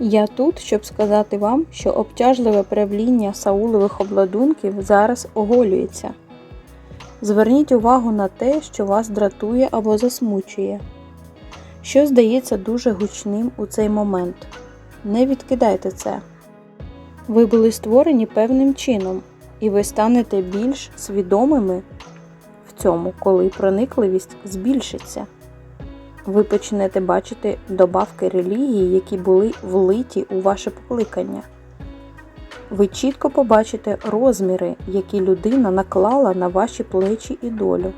Я тут, щоб сказати вам, що обтяжливе правління саулових обладунків зараз оголюється. Зверніть увагу на те, що вас дратує або засмучує, що здається дуже гучним у цей момент. Не відкидайте це. Ви були створені певним чином, і ви станете більш свідомими в цьому, коли проникливість збільшиться. Ви почнете бачити добавки релігії, які були влиті у ваше покликання. Ви чітко побачите розміри, які людина наклала на ваші плечі і долю.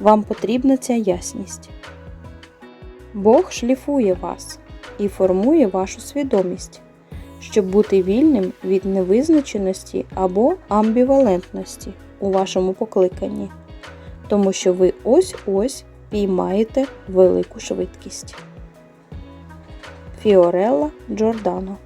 Вам потрібна ця ясність. Бог шліфує вас і формує вашу свідомість, щоб бути вільним від невизначеності або амбівалентності у вашому покликанні, тому що ви ось-ось піймаєте велику швидкість. Фіорелла Джордано